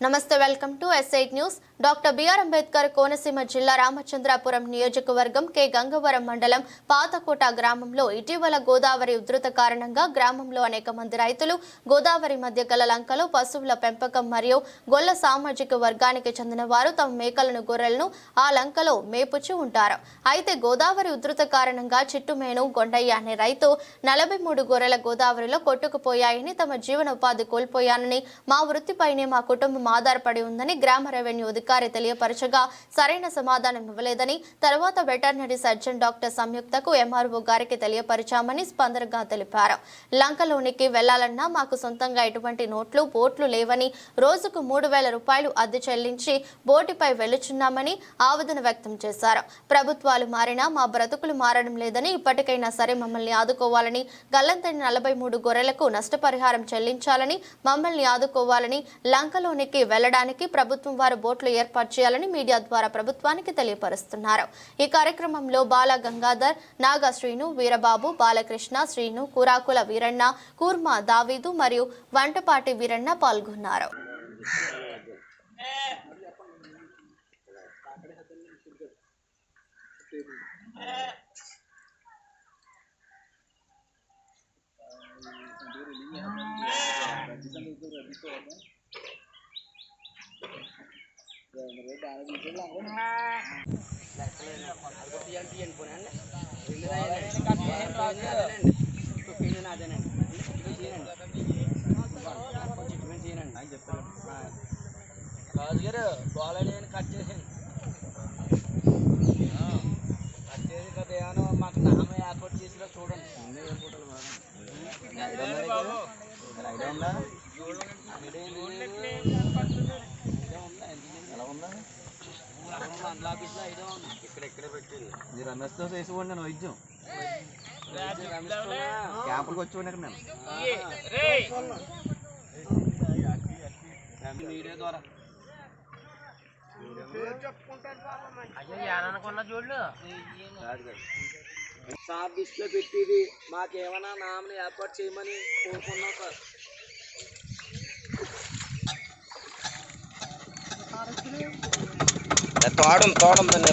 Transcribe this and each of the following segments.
నమస్తే welcome to SIT news doctor BR Ambedkar Konaseema జిల్లా రామచంద్రాపురం నియోజకవర్గం కె గంగవరం మండలం పాతకోట గ్రామంలో ఇటీవల గోదావరి ఉధృత కారణంగా గ్రామంలో అనేక మంది రైతులు గోదావరి మధ్య గల లంకలో పశువుల పెంపకం మరియు గొల్ల సామాజిక వర్గానికి చెందిన వారు తమ మేకలను గొర్రెలను ఆ లంకలో మేపుచి ఉంటారు. అయితే గోదావరి ఉధృత కారణంగా చిట్టుమేను గొండయ్య అనే రైతు నలభై మూడు గొర్రెల గోదావరిలో కొట్టుకుపోయాయని తమ జీవనోపాధి కోల్పోయానని మా వృత్తిపైనే మా కుటుంబం ఆధారపడి ఉందని గ్రామ రెవెన్యూ అధికారి తెలియపరచగా సరైన సమాధానం ఇవ్వలేదని తర్వాత వెటర్నరీ సర్జన్ డాక్టర్ సంయుక్తకు ఎంఆర్ఓ గారికి తెలియపరిచామని స్పందనగా తెలిపారు. లంకలోనికి వెళ్ళాలన్నా మాకు సొంతంగా ఎటువంటి నోట్లు బోట్లు లేవని రోజుకు మూడు వేల రూపాయలు అద్దె చెల్లించి బోటిపై వెళ్ళుచున్నామని ఆవేదన వ్యక్తం చేశారు. ప్రభుత్వాలు మారినా మా బ్రతుకులు మారడం లేదని ఇప్పటికైనా సరే మమ్మల్ని ఆదుకోవాలని గల్లంతని నలభై మూడు గొర్రెలకు నష్టపరిహారం చెల్లించాలని మమ్మల్ని ఆదుకోవాలని లంకలోనికి వెళ్ళడానికి ప్రభుత్వం వారు బోట్లు ఏర్పాటు చేయాలని మీడియా ద్వారా ప్రభుత్వానికి తెలియపరుస్తున్నారు. ఈ కార్యక్రమంలో బాల గంగాధర్ నాగా శ్రీను వీరబాబు బాలకృష్ణ శ్రీను కూరాకుల వీరన్న కూర్మ దావీదు మరియు వంటపాటి వీరన్న పాల్గొన్నారు. రాజుగారు గోళని కట్ చేసాను కట్ చేసి కదా ఏమో మాకు నామ ఏర్పాటు చేసినా చూడండి ఐడియా ఉందా ఎలా ఉందా మండల ఆఫీస్లో ఐడియా ఉంది ఇక్కడ ఇక్కడే పెట్టింది మీరు రమేష్తో చేసివ్వండి నేను వైద్యం రమేష్ క్యాంపులకు వచ్చి ఇక్కడ నేను మీడియా ద్వారా సార్ దృష్టిలో పెట్టిది మాకేమైనా నామని ఏర్పాటు చేయమని కోరుకున్నాం సార్ తోడం తోడం దాన్ని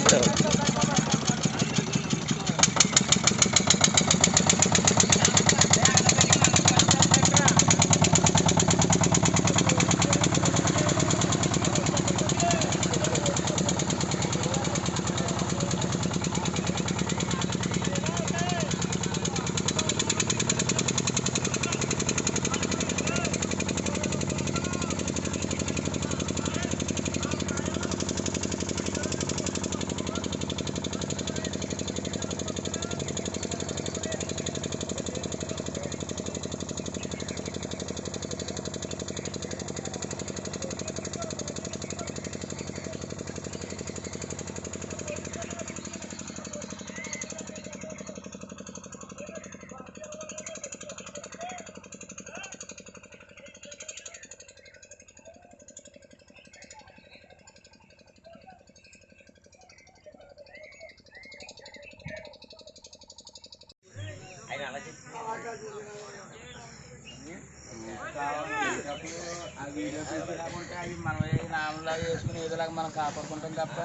అవి మనం ఏ నామలాగా వేసుకుని ఏదోలాగా మనం కాపాడుకుంటాం తప్ప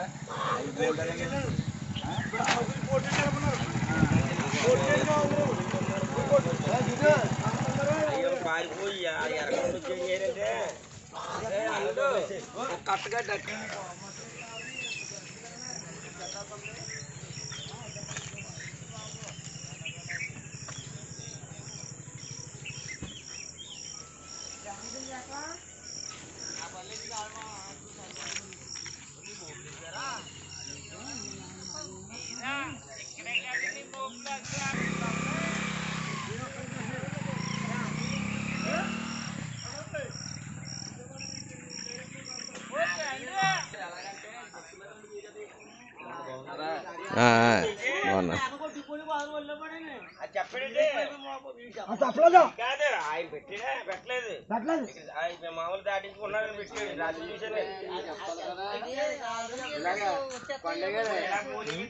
అవి గోల్డ్ పారిపోయి ఎరగడం వచ్చేయంటే కట్టగా బాగున్నా ఆయన పెట్టలేదు. ఆయన మామూలు దాటించుకున్నారని పెట్టాడు రాత్రి చూసాను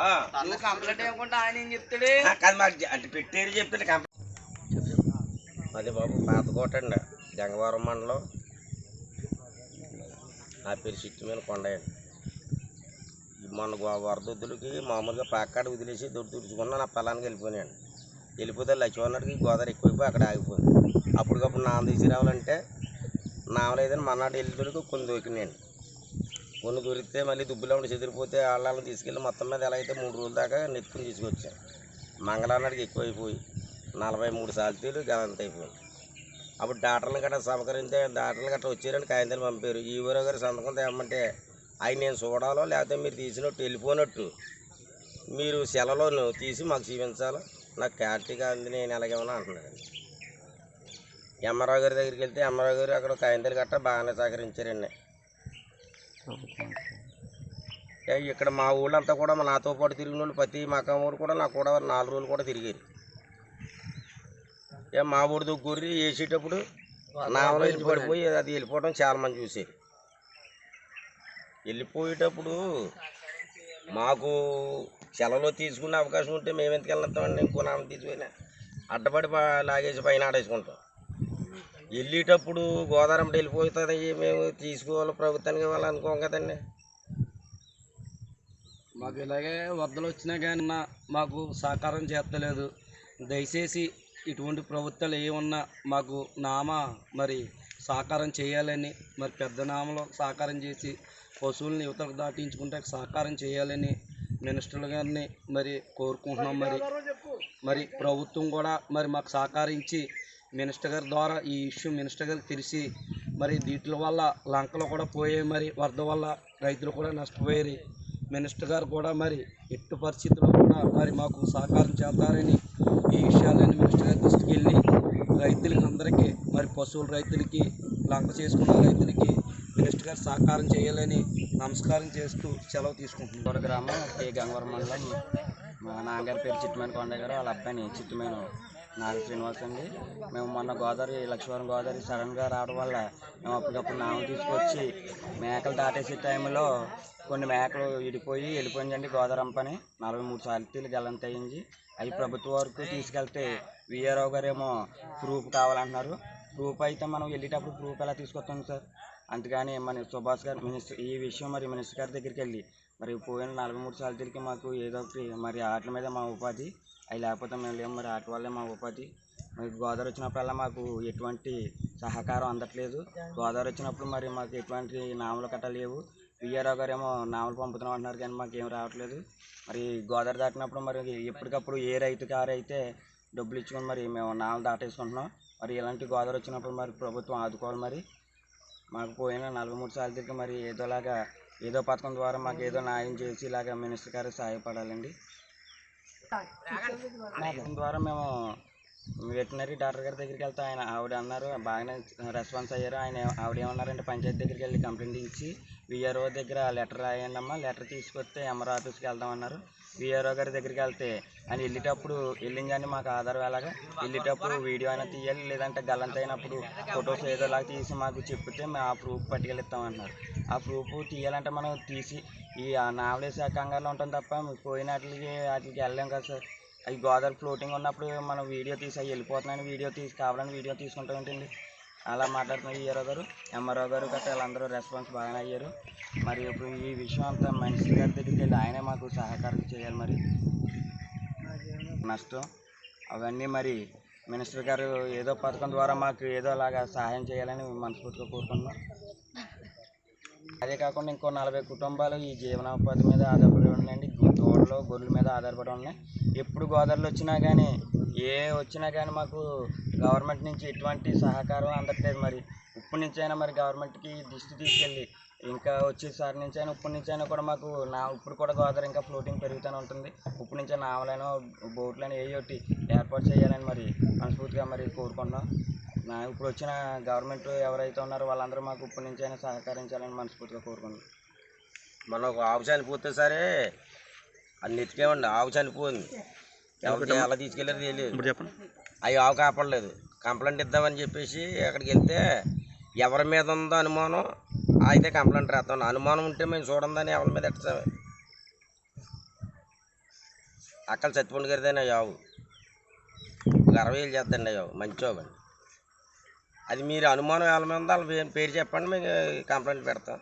ఆ, నువ్వు కంప్లైంట్ ఇవ్వకుండా ఆయన ఏం చెప్తాడు ఆ, కాదు మాకు అంటే పెట్టేది చెప్తాడు అది బాబు పాతకోట అండి జంగవరం మండలం. నా పేరు చిట్టు మీద కొండయండి మొన్న వరదొద్దులకి మామూలుగా పాకాడ వదిలేసి దొడ్డు తుడుచుకున్నా నా పొలానికి వెళ్ళిపోయాను వెళ్ళిపోతే లక్ష్మణుడికి గోదావరి ఎక్కువైపోయి అక్కడ ఆగిపోయింది. అప్పటికప్పుడు నామ తీసుకురావాలంటే నామలేదని మన్నాడు దొరికి కొన్ని దొరికినాయండి. కొన్ని దొరికితే మళ్ళీ దుబ్బులో ఉండి చెదిరిపోతే వాళ్ళని తీసుకెళ్ళి మొత్తం మీద ఎలా అయితే మూడు రోజుల దాకా నెత్తుకుని తీసుకొచ్చాను మంగళవారానికి ఎక్కువైపోయి నలభై మూడు సాల్తీలు గలంత అయిపోయింది. అప్పుడు డాక్టర్లు గట్రా సమకరిస్తే డాక్టర్లు గట్రా వచ్చారని కాగితాలు పంపారు. ఈ ఊరో గారు సంతకం తేమంటే అవి నేను చూడాలో లేకపోతే మీరు తీసినట్టు వెళ్ళిపోయినట్టు మీరు సెలలో తీసి మాకు చూపించాలో? నాకు క్లారిటీగా అంది నేను ఎలాగేమన్నా అంటున్నాను. ఎమ్మరావు గారి దగ్గరికి వెళ్తే ఎమ్మరావు గారు అక్కడ కాయంతలు గట్ట బాగానే సహకరించారండి ఏ ఇక్కడ మా ఊళ్ళంతా కూడా మా నాతో పాటు తిరిగిన వాళ్ళు ప్రతి మకం ఊరు కూడా నాకు కూడా నాలుగు రోజులు కూడా తిరిగారు. ఏ మా ఊరితో గుర్రి వేసేటప్పుడు నావలో వెళ్ళి పడిపోయి అది వెళ్ళిపోవడం చాలా మంది చూసారు వెళ్ళిపోయేటప్పుడు మాకు సెలవులో తీసుకునే అవకాశం ఉంటే మేము ఎందుకు వెళ్తామండి ఇంకో నాన్న తీసుకుని అడ్డపడి లాగేసి పైన ఆడేసుకుంటాం. వెళ్ళేటప్పుడు గోదావరి వెళ్ళిపోతుంది. మేము తీసుకోవాలి ప్రభుత్వానికి ఇవ్వాలి అనుకోం కదండి. మాకు ఇలాగే వరదలు వచ్చినా కానీ మాకు సహకారం చేస్తలేదు. దయచేసి ఇటువంటి ప్రభుత్వాలు ఏమన్నా మాకు నామా మరి సహకారం చేయాలని మరి పెద్దనామలో సహకారం చేసి పశువులను యువతకు దాటించుకుంటే సహకారం చేయాలని మినిస్టర్ గారిని మరి కోరుకుంటున్నాం. మరి మరి ప్రభుత్వం కూడా మరి మాకు సహకరించి మినిస్టర్ గారి ద్వారా ఈ ఇష్యూ మినిస్టర్ గారికి తెలిసి మరి వీటి వల్ల లంకలు కూడా పోయాయి మరి వరద వల్ల రైతులు కూడా నష్టపోయారు. మినిస్టర్ గారు కూడా మరి ఎట్టు పరిస్థితులు ఉన్నారు. మరి మాకు సహకారం చేస్తారని ఈ విషయాలన్నీ మినిస్టర్ గారి దృష్టికి వెళ్ళి రైతులకి అందరికీ మరి పశువుల రైతులకి లంక చేసుకున్న రైతులకి మినిస్టర్ గారు సహకారం చేయాలని నమస్కారం చేస్తూ సెలవు తీసుకుంటున్నాం. గ్రామం కే. గంగవరం మండలం. మా నాన్నగారి పేరు చిట్టుమైన కొండ గారు వాళ్ళ అబ్బాయిని చిట్టుమైన నాగ శ్రీనివాస్ అండి. మేము మొన్న గోదావరి లక్ష్మీవరం గోదావరి సడన్గా రావడం వల్ల మేము అప్పటికప్పుడు నామం తీసుకొచ్చి మేకలు దాటేసే టైంలో కొన్ని మేకలు విడిపోయి వెళ్ళిపోయిందండి గోదావరి అంపని నలభై మూడు సార్లు గల్లంత అయ్యింది అవి ప్రభుత్వ వరకు తీసుకెళ్తే విఆర్ఓ గారేమో ప్రూఫ్ కావాలంటున్నారు. ప్రూఫ్ అయితే మనం వెళ్ళేటప్పుడు ప్రూఫ్ ఎలా తీసుకొస్తాం సార్? అందుకని మన సుభాష్ గారు మినిస్టర్ ఈ విషయం మరి మినిస్టర్ గారి దగ్గరికి వెళ్ళి మరి పోయిన నలభై మూడు సార్లు తిరిగి మాకు ఏదో ఒకటి మరి ఆటల మీద మా ఉపాధి అవి లేకపోతే మేము లేము మరి ఆట వల్లే మా ఉపాధి. మరి గోదావరి వచ్చినప్పుడల్లా మాకు ఎటువంటి సహకారం అందట్లేదు. గోదావరి వచ్చినప్పుడు మరి మాకు ఎటువంటి నామలు కట్ట లేవు. విఆర్ఓ గారు ఏమో నామలు పంపుతున్నాం అంటున్నారు కానీ మాకు ఏం రావట్లేదు. మరి గోదావరి దాటినప్పుడు మరి ఎప్పటికప్పుడు ఏ రైతుకి ఆ రైతే డబ్బులు ఇచ్చుకొని మరి మేము నామలు దాటేసుకుంటున్నాం. మరి ఇలాంటి గోదావరి వచ్చినప్పుడు మరి ప్రభుత్వం ఆదుకోవాలి మరి. మాకు పోయిన నలభై మూడు సార్లకి మరి ఏదోలాగా ఏదో పథకం ద్వారా మాకు ఏదో న్యాయం చేసి ఇలాగ మినిస్టర్ గారు సహాయపడాలండి. ద్వారా మేము వెటనరీ డాక్టర్ గారి దగ్గరికి వెళ్తే ఆయన ఆవిడ అన్నారు బాగానే రెస్పాన్స్ అయ్యారు. ఆయన ఆవిడ ఏమన్నారంటే పంచాయతీ దగ్గరికి వెళ్ళి కంప్లైంట్ ఇచ్చి విఆర్ఓ దగ్గర లెటర్ రాయండి అమ్మా లెటర్ తీసుకొస్తే ఎంఆర్ ఆఫీస్కి వెళ్దాం అన్నారు. విఆర్ఓ గారి దగ్గరికి వెళ్తే ఆయన వెళ్ళేటప్పుడు వెళ్ళిందని మాకు ఆధారం ఎలాగా వెళ్ళేటప్పుడు వీడియో అయినా తీయాలి లేదంటే గల్లంత అయినప్పుడు ఫొటోస్ ఏదోలాగా తీసి మాకు చెప్తే మేము ఆ ప్రూఫ్ పట్టుకెళ్ళిస్తామంటున్నారు ఆ ప్రూఫ్ తీయాలంటే మనం తీసి ఈ నావలేసే కంగారులో ఉంటాం తప్ప పోయిన వాటికి వాటికి వెళ్ళాం కదా సార్. అవి గోదావరి ఫ్లోటింగ్ ఉన్నప్పుడు మనం వీడియో తీసి అవి వెళ్ళిపోతున్నాయని వీడియో తీసి కావాలని వీడియో తీసుకుంటాం ఏంటండి అలా మాట్లాడుతున్న ఈఆర్ఓ గారు ఎంఆర్ఓ గారు గట్రా వాళ్ళందరూ రెస్పాన్స్ బాగానే అయ్యారు. మరి ఇప్పుడు ఈ విషయం అంతా మనిషి గారి దగ్గరికి వెళ్ళి ఆయనే మాకు సహకారం చేయాలి మరి. నష్టం. అవన్నీ మరి మినిస్టర్ గారు ఏదో పథకం ద్వారా మాకు ఏదో అలాగా సహాయం చేయాలని మనస్ఫూర్తిగా కోరుకుంటున్నాం. అదే కాకుండా ఇంకో నలభై కుటుంబాలు ఈ జీవనోపాధి మీద ఆధారపడి ఉండండి. తోటలో గొర్రెల మీద ఆధారపడి ఉన్నాయి. ఎప్పుడు గోదావరిలో వచ్చినా కానీ ఏ వచ్చినా కానీ మాకు గవర్నమెంట్ నుంచి ఎటువంటి సహకారం అందట్లేదు మరి. ఇప్పటి నుంచి అయినా మరి గవర్నమెంట్కి దృష్టి తీసుకెళ్ళి ఇంకా వచ్చేసారి నుంచి అయినా ఇప్పటి నుంచి అయినా కూడా మాకు నా ఇప్పుడు కూడా గోదావరి ఇంకా ఫ్లోటింగ్ పెరుగుతూనే ఉంటుంది. ఇప్పటి నుంచి నావలైనా బోట్లైనా ఏ ఒకటి ఏర్పాటు చేయాలని మరి మనస్ఫూర్తిగా మరి కోరుకుంటున్నాం. నా ఇప్పుడు వచ్చిన గవర్నమెంట్ ఎవరైతే ఉన్నారో వాళ్ళందరూ మాకు ఇప్పటి నుంచి అయినా సహకరించాలని మనస్ఫూర్తిగా కోరుకుంటున్నాం. ఒక ఆఫీసాలు చనిపోతే సరే అన్ని ఎత్తుకేమండి ఆవు చనిపోయింది. ఎవరికి ఎలా తీసుకెళ్ళారు తెలియదు. ఇప్పుడు చెప్పండి. అవి ఆవు కాపాడలేదు. కంప్లైంట్ ఇద్దామని చెప్పేసి అక్కడికి వెళ్తే ఎవరి మీద ఉందో అనుమానం అయితే కంప్లైంట్ రాస్తాం. అనుమానం ఉంటే మేము చూడందని ఎవరి మీద ఎట్టామే అక్కడ సత్యపండు గారిదేనా ఆవు? ఒక అరవై వేలు చేద్దండి మంచి అండి అది మీరు అనుమానం ఎవరి మీద ఉందో వాళ్ళ పేరు చెప్పండి మేము కంప్లైంట్ పెడతాం.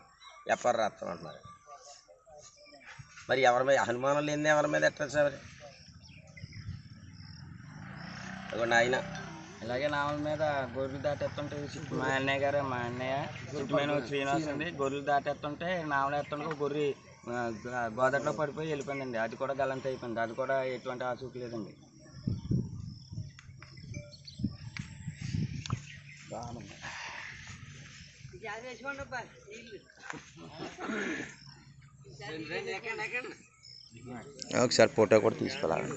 ఎఫ్ఐఆర్ రాస్తాం అంటున్నారు మరి ఎవరి మీద అనుమానం లేని ఎవరి మీద ఎట్లా సార్ ఇదిగోండి ఆయన. ఇలాగే నావల మీద గొర్రెలు దాటేస్తుంటే మా అన్నయ్య గారు మా అన్నయ్య చుట్టుమైన శ్రీనివాస్ అండి గొర్రెలు దాటేస్తుంటే నావల ఎత్తుంటే ఒక గొర్రె గోదాట్లో పడిపోయి వెళ్ళిపోయిందండి. అది కూడా గలంత అయిపోయింది. అది కూడా ఎటువంటి ఆచూకు లేదండి. ఒకసారి ఫోటో కూడా తీసుకోవాలి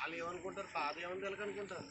వాళ్ళు ఏమనుకుంటారు పాత ఏమని తెలుకనుకుంటారు